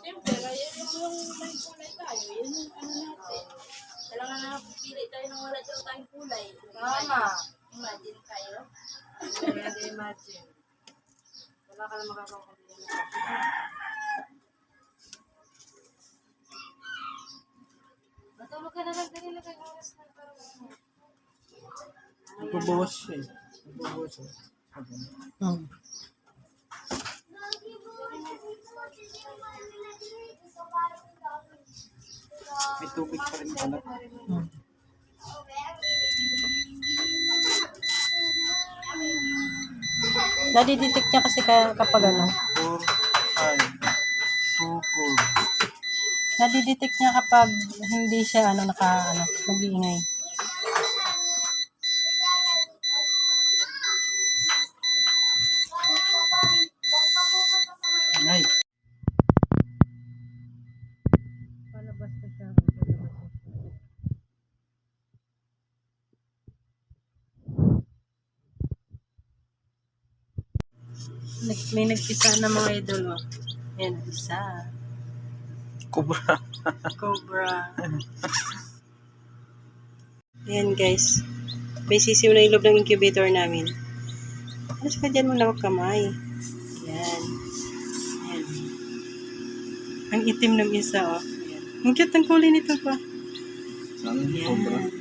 Siyempre, kaya yung, yung may kulay tayo, yun yung ano natin. Kailangan na pili tayo ng wala daw tayong kulay. Tama. Imagine tayo. Pwede imagine. Wala ka na makakakulit. Matulog ka na lang. Dali lang kayo oras na para Nagbabawas siya eh. Nagbabawas siya. Hmm. May tubig pa rin pala. Hmm. Nadidetect niya kasi ka, kapag ano, 4, 5, 2, 4. nadidetect niya kapag hindi siya ano, naka, ano, nag-iingay. Ay, Palabas na siya. Palabas na siya. Nag, may nagpisa na mga idol. Oh. Ayan, isa. kubra. Cobra. Ayan guys. May sisiw na ilob ng incubator namin. Alas ka dyan mo lang kamay. Ayan. Ayan. Ang itim ng isa, oh. Ayan. Ang cute ang kulay nito pa. Kubra. Ayan.